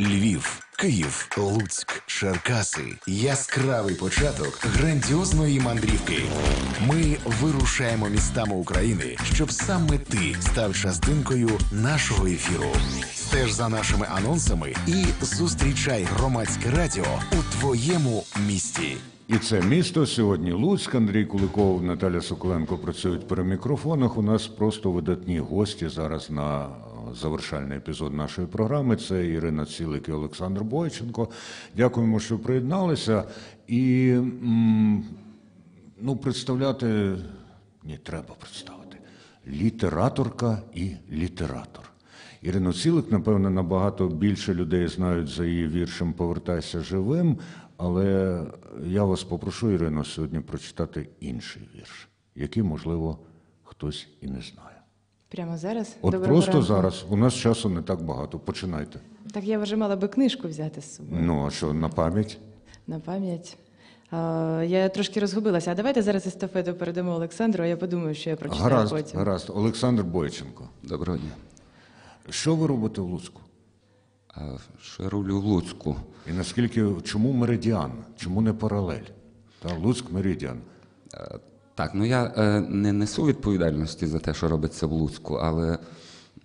Львів, Київ, Луцьк, Черкаси. Яскравий початок грандіозної мандрівки. Ми вирушаємо містами України, щоб саме ти став частинкою нашого ефіру. Стеж за нашими анонсами і зустрічай громадське радіо у твоєму місті. І це місто сьогодні Луцьк. Андрій Куликов, Наталя Соколенко працюють при мікрофонах. У нас просто видатні гості зараз на завершальний епізод нашої програми. Це Ірина Цілик і Олександр Бойченко. Дякуємо, що приєдналися. І ну, представляти ні, треба представити. Літераторка і літератор. Ірину Цілик, напевно, набагато більше людей знають за її віршем Повертайся живим. Але я вас попрошу, Ірино, сьогодні прочитати інший вірш, який, можливо, хтось і не знає. Прямо зараз? От Доброго просто ранку. зараз. У нас часу не так багато. Починайте. Так я вже мала би книжку взяти з собою Ну, а що, на пам'ять? на пам'ять. А, я трошки розгубилася. А давайте зараз естафету передамо Олександру, а я подумаю, що я прочитаю Гаразд, потім. гаразд. Олександр Бойченко. Доброго дня. Що ви робите в Луцьку? А Що я роблю в Луцьку? І наскільки, чому меридіан? Чому не паралель? Та, Луцьк меридіан. Так, ну я е, не несу відповідальності за те, що робиться в Луцьку, але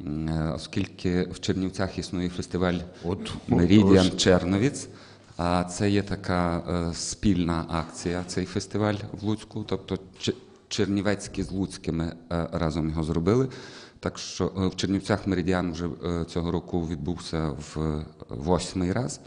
е, оскільки в Чернівцях існує фестиваль От, Меридіан ось. Черновіць, а це є така е, спільна акція, цей фестиваль в Луцьку. Тобто Чернівецькі з Луцькими е, разом його зробили. Так що е, в Чернівцях Меридіан вже е, цього року відбувся в восьмий раз.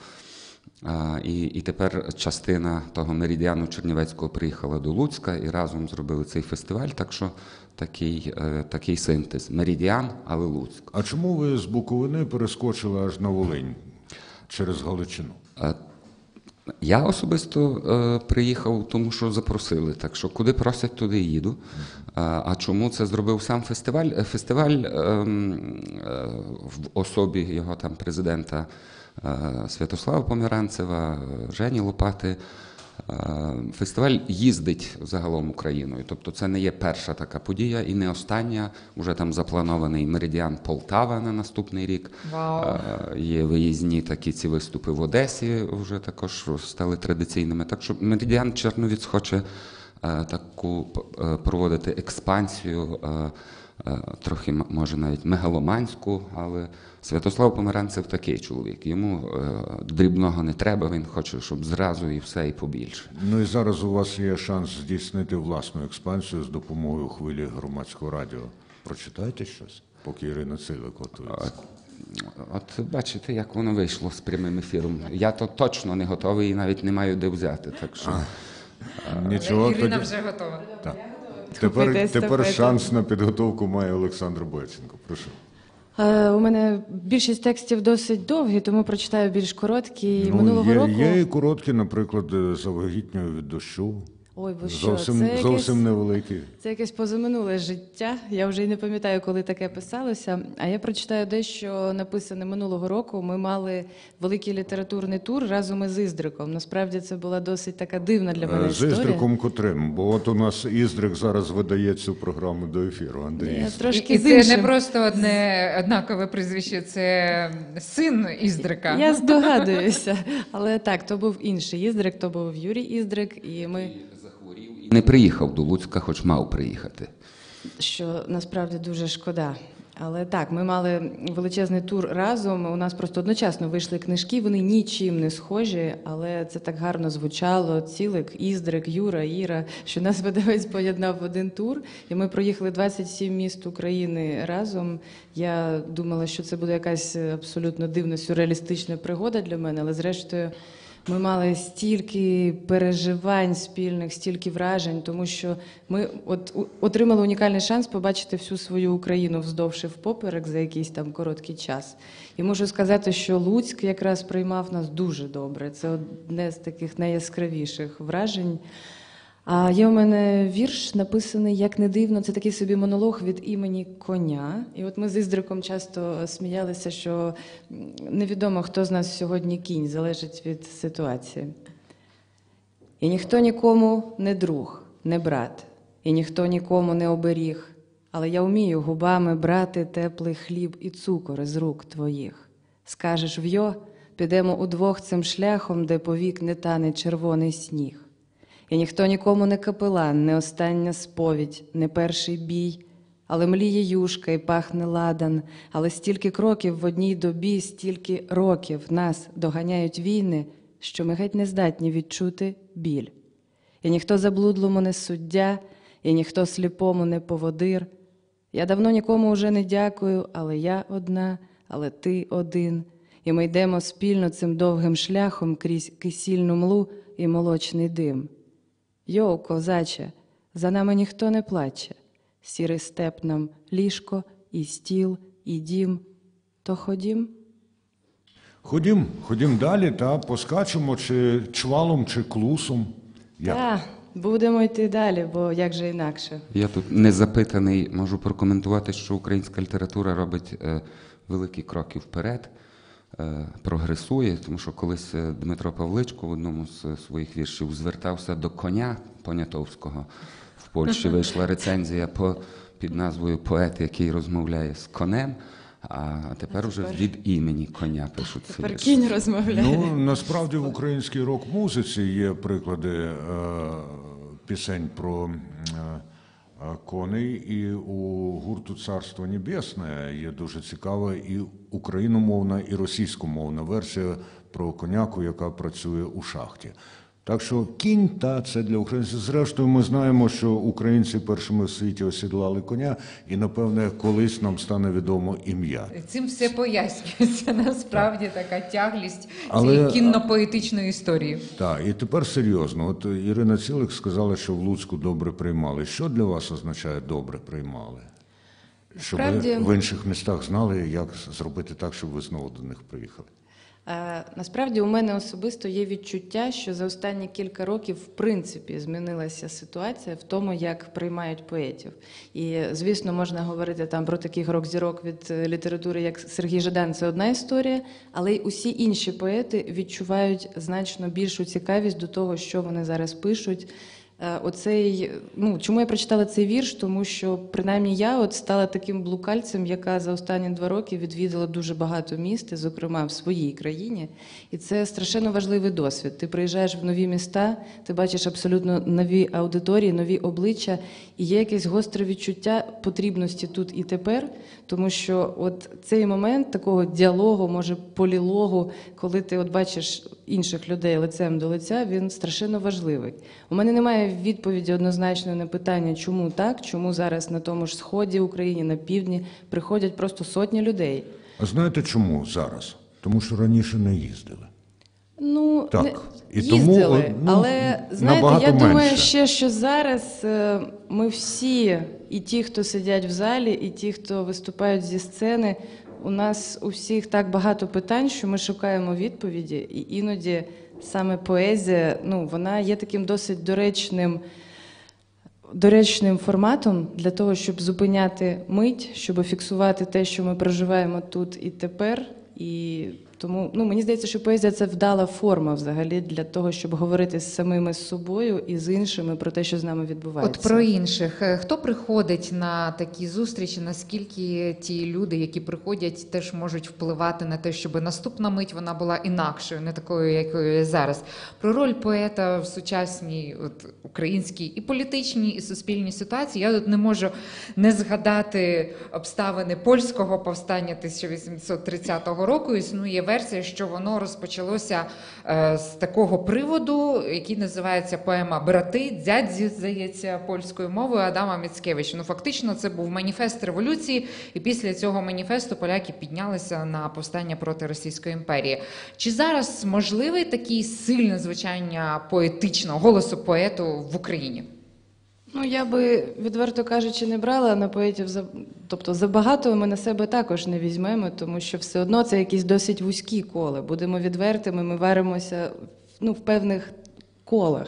А, і, і тепер частина того меридіану Чернівецького приїхала до Луцька і разом зробили цей фестиваль. Так що такий, е, такий синтез. Меридіан, але Луцьк. А чому ви з Буковини перескочили аж на Волинь через Галичину? Е, Я особисто е, приїхав, тому що запросили. Так що куди просять, туди їду. А, а чому це зробив сам фестиваль? Е, Фестиваль е, е, в особі його там президента е, Святослава Померанцева, е, Жені Лопати. Е, Фестиваль їздить загалом Україною, тобто це не є перша така подія і не остання. Уже там запланований меридіан Полтава на наступний рік. Е, Є виїзні такі ці виступи в Одесі, вже також стали традиційними. Так що меридіан Черновіць хоче е, таку проводити експансію. Е, е, Трохи може навіть мегаломанську, але Святослав Померанцев такий чоловік. Йому е, дрібного не треба, він хоче, щоб зразу і все, і побільше. Ну і зараз у вас є шанс здійснити власну експансію з допомогою хвилі громадського радіо. Прочитайте щось, поки Ірина Цилик готується. От бачите, як воно вийшло з прямим ефіром. Я то точно не готовий і навіть не маю де взяти. Так що Нічого Ірина тоді. вже готова. Так. Тепер, Схопити тепер естафету. шанс на підготовку має Олександр Бойченко. Прошу. Е, у мене більшість текстів досить довгі, тому прочитаю більш короткі. Минулого Ну, є, року. є і короткі, наприклад, за завагітнюю від дощу. Ой, бо що, Зовсім, це якесь... зовсім невеликі. Це якесь позаминуле життя. Я вже й не пам'ятаю, коли таке писалося. А я прочитаю дещо написане минулого року. Ми мали великий літературний тур разом із Іздриком. Насправді це була досить така дивна для мене Е, З історія. Іздриком котрим, бо от у нас Іздрик зараз видає цю програму до ефіру. Андрій. Я трошки і з це не просто одне однакове прізвище, це син Іздрика. Я здогадуюся. Але так, то був інший Іздрик, то був Юрій Іздрик, і ми. І не приїхав до Луцька, хоч мав приїхати. що насправді дуже шкода. Але так, ми мали величезний тур разом. У нас просто одночасно вийшли книжки. Вони нічим не схожі, але це так гарно звучало. Цілик, Іздрик, Юра, Іра, що нас видавець поєднав в один тур. І ми проїхали 27 міст України разом. Я думала, що це буде якась абсолютно дивна сюрреалістична пригода для мене, але зрештою. Ми мали стільки переживань спільних, стільки вражень, тому що ми от отримали унікальний шанс побачити всю свою Україну вздовж і впоперек за якийсь там короткий час. І можу сказати, що Луцьк якраз приймав нас дуже добре. Це одне з таких найяскравіших вражень. А є у мене вірш, написаний як не дивно. Це такий собі монолог від імені коня. І от ми з Іздриком часто сміялися, що невідомо, хто з нас сьогодні кінь, залежить від ситуації. І ніхто нікому не друг, не брат, і ніхто нікому не оберіг. Але я вмію губами брати теплий хліб і цукор з рук твоїх. Скажеш вйо, підемо удвох цим шляхом, де повік не тане червоний сніг. І ніхто нікому не капелан, не остання сповідь, не перший бій, але мліє юшка і пахне ладан, але стільки кроків в одній добі, стільки років нас доганяють війни, що ми геть не здатні відчути біль. І ніхто заблудлому не суддя, і ніхто сліпому не поводир. Я давно нікому уже не дякую, але я одна, але ти один. І ми йдемо спільно цим довгим шляхом крізь кисільну млу і молочний дим. Йоу, козаче, за нами ніхто не плаче. Сірий степ нам ліжко, і стіл, і дім. То ходім. Ходім, ходім далі та поскачемо чи чвалом, чи клусом. Як? Та, будемо йти далі, бо як же інакше. Я тут незапитаний можу прокоментувати, що українська література робить е, великі кроки вперед, прогресує, тому що колись е, Дмитро Павличко в одному з е, своїх віршів звертався до коня Понятовського. В Польщі вийшла рецензія по, під назвою Поет, який розмовляє з конем. А тепер уже від імені коня пишуть Тепер кінь розмовляє. Ну, насправді в українській рок-музиці є приклади е, пісень про е, е, коней, і у гурту Царство Небесне є дуже цікава і україномовна, і російськомовна версія про коняку, яка працює у шахті. Так що кінь та це для українців. Зрештою, ми знаємо, що українці першими в світі осідлали коня, і напевне колись нам стане відомо ім'я. Цим все пояснюється насправді така тяглість Але- цієї кінно-поетичної історії. Так, і тепер серйозно. От Ірина Цілик сказала, що в Луцьку добре приймали. Що для вас означає добре приймали? Щоб Насправді- ви в інших містах знали, як зробити так, щоб ви знову до них приїхали. Е, Насправді у мене особисто є відчуття, що за останні кілька років в принципі змінилася ситуація в тому, як приймають поетів. І звісно, можна говорити там про таких рок-зірок від е, літератури, як Сергій Жадан, це одна історія, але й усі інші поети відчувають значно більшу цікавість до того, що вони зараз пишуть. Е, Оцей, ну чому я прочитала цей вірш? Тому що принаймні я от стала таким блукальцем, яка за останні два роки відвідала дуже багато міст, зокрема в своїй країні. І це страшенно важливий досвід. Ти приїжджаєш в нові міста, ти бачиш абсолютно нові аудиторії, нові обличчя, і є якесь гостре відчуття потрібності тут і тепер, тому що от цей момент такого діалогу, може полілогу, коли ти от бачиш інших людей лицем до лиця, він страшенно важливий. У мене немає відповіді однозначної на питання, чому так, чому зараз на тому ж сході України, на півдні приходять просто сотні людей. А знаєте чому зараз? Тому що раніше не їздили. Ну Так, не- і тому, їздили, ну, але знаєте, я думаю, ще що зараз е, ми всі, і ті, хто сидять в залі, і ті, хто виступають зі сцени, у нас у всіх так багато питань, що ми шукаємо відповіді, і іноді саме поезія, ну вона є таким досить доречним. Доречним форматом для того, щоб зупиняти мить, щоб фіксувати те, що ми проживаємо тут і тепер. І тому ну, мені здається, що поезія це вдала форма взагалі для того, щоб говорити з самими з собою і з іншими про те, що з нами відбувається. От про інших. Е, Хто приходить на такі зустрічі? Наскільки ті люди, які приходять, теж можуть впливати на те, щоб наступна мить вона була інакшою, не такою, якою є зараз. Про роль поета в сучасній от, українській і політичній, і суспільній ситуації я тут не можу не згадати обставини польського повстання 1830 року. Існує версія, що воно розпочалося е, з такого приводу, який називається поема Брати, дядзі, здається, польською мовою Адама Міцкевича. Ну фактично, це був маніфест революції, і після цього маніфесту поляки піднялися на повстання проти Російської імперії. Чи зараз можливий такий сильне звучання поетичного голосу поету в Україні? Ну, я би, відверто кажучи, не брала на поетів за тобто забагато ми на себе також не візьмемо, тому що все одно це якісь досить вузькі кола. Будемо відвертими, ми варимося ну, в певних колах.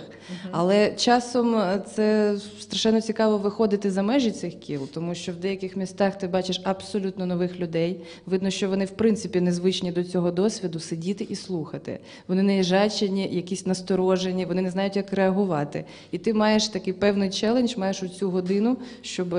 Але часом е, це страшенно цікаво виходити за межі цих кіл, тому що в деяких містах ти бачиш абсолютно нових людей. Видно, що вони в принципі незвичні до цього досвіду сидіти і слухати. Вони не їжачені, якісь насторожені, вони не знають, як реагувати. І ти маєш такий певний челендж, маєш у цю годину, щоб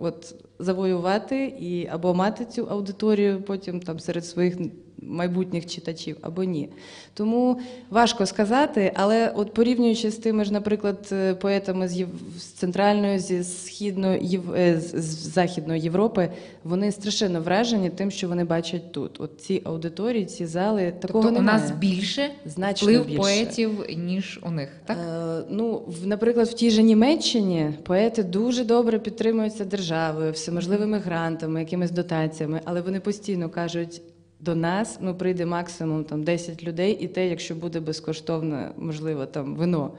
от завоювати і або мати цю аудиторію потім там серед своїх майбутніх читачів або ні. Тому важко сказати, але от порівнюючи з тими ж, наприклад, е, поетами з, Єв... з центральної, зі східної Єв... е, з Західної Європи, вони страшенно вражені тим, що вони бачать тут. От ці аудиторії, ці зали, такого Тобто у нас більше Значно вплив більше. поетів, ніж у них, так? Е, ну, в, наприклад, в тій же Німеччині поети дуже добре підтримуються державою, всеможливими грантами, якимись дотаціями, але вони постійно кажуть. До нас ну прийде максимум там 10 людей, і те, якщо буде безкоштовне, можливо, там вино.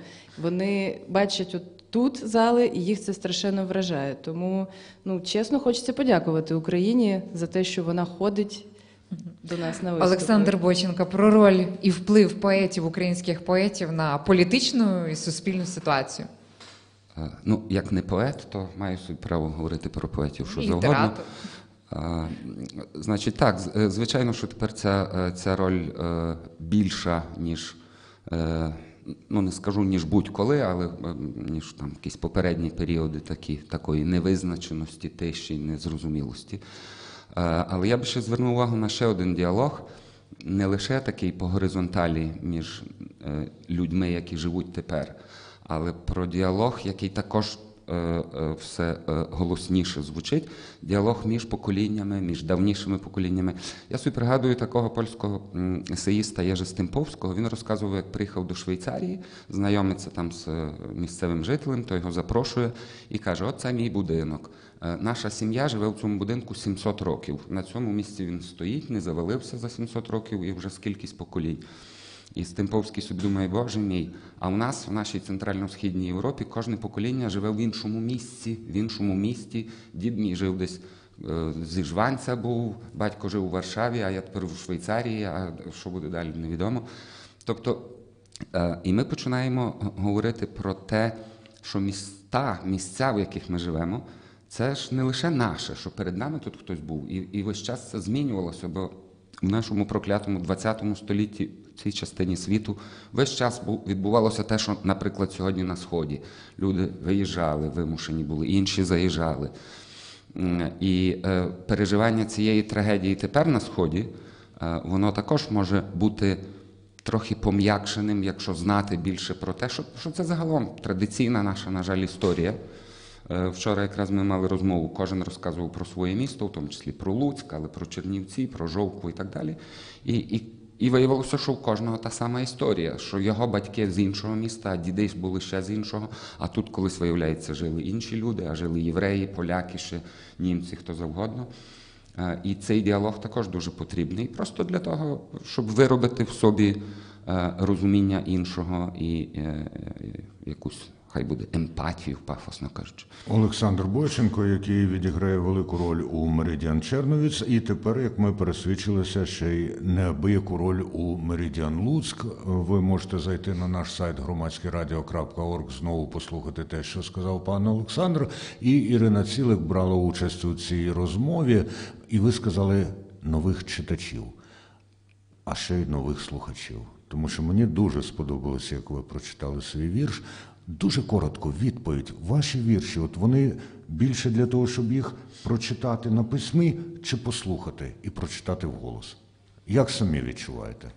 Вони бачать от тут зали, і їх це страшенно вражає. Тому, ну чесно, хочеться подякувати Україні за те, що вона ходить до нас на виступи. Олександр Боченко про роль і вплив поетів, українських поетів на політичну і суспільну ситуацію. Е, Ну, як не поет, то маю собі право говорити про поетів, що І завгодно. літератор. Значить, так, е, звичайно, що тепер ця, е, ця роль е, більша, ніж, ну не скажу, ніж будь-коли, але ніж там якісь попередні періоди такі, такої невизначеності, тиші, незрозумілості. Але я би ще звернув увагу на ще один діалог, не лише такий по горизонталі між людьми, які живуть тепер, але про діалог, який також все е, голосніше звучить. Діалог між поколіннями, між давнішими поколіннями. Я собі пригадую такого польського есеїста Єжи Стимповського. Він розказував, як приїхав до Швейцарії, знайомиться там з е, місцевим жителем, той його запрошує і каже: От це мій будинок. Е, Наша сім'я живе в цьому будинку 700 років. На цьому місці він стоїть, не завалився за 700 років і вже скількись поколінь. І Стемповський собі думає, боже мій, а у нас в нашій центрально-східній Європі кожне покоління живе в іншому місці, в іншому місті. Дід мій жив десь е, зі Жванця був, батько жив у Варшаві, а я тепер в Швейцарії, а що буде далі, невідомо. Тобто, е, і ми починаємо говорити про те, що міста, місця, в яких ми живемо, це ж не лише наше, що перед нами тут хтось був. І, і весь час це змінювалося, бо в нашому проклятому 20 столітті, цій частині світу, весь час відбувалося те, що, наприклад, сьогодні на Сході. Люди виїжджали, вимушені були, інші заїжджали. І е, переживання цієї трагедії тепер на Сході, е, воно також може бути трохи пом'якшеним, якщо знати більше про те, що, що це загалом традиційна наша, на жаль, історія. Е, Вчора якраз ми мали розмову, кожен розказував про своє місто, в тому числі про Луцьк, але про Чернівці, про Жовкву і так далі. І, і, і виявилося, що в кожного та сама історія, що його батьки з іншого міста, а діди були ще з іншого. А тут колись, виявляється, жили інші люди, а жили євреї, поляки, ще німці, хто завгодно. Е, І цей діалог також дуже потрібний, просто для того, щоб виробити в собі е, розуміння іншого і е, якусь, хай буде, емпатію, пафосно кажучи. Олександр Бойченко, який відіграє велику роль у Меридіан Черновіц, і тепер, як ми пересвідчилися, ще й неабияку роль у Меридіан Луцьк. Ви можете зайти на наш сайт громадськерадіо.орг, знову послухати те, що сказав пан Олександр. І Ірина Цілик брала участь у цій розмові, і ви сказали нових читачів а ще й нових слухачів. Тому що мені дуже сподобалося, як ви прочитали свій вірш. Дуже коротко відповідь. Ваші вірші, от вони більше для того, щоб їх прочитати на письмі чи послухати і прочитати вголос. Як самі відчуваєте?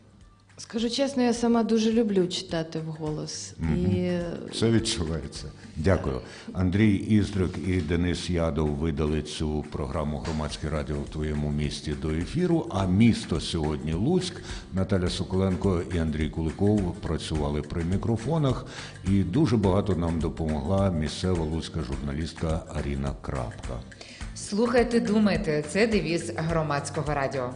Скажу чесно, я сама дуже люблю читати вголос. І Це відчувається. Дякую. Андрій Іздрик і Денис Ядов видали цю програму Громадське радіо в твоєму місті до ефіру. А місто сьогодні Луцьк. Наталя Соколенко і Андрій Куликов працювали при мікрофонах, і дуже багато нам допомогла місцева луцька журналістка Аріна Крапка. Слухайте, думайте, це девіз громадського радіо.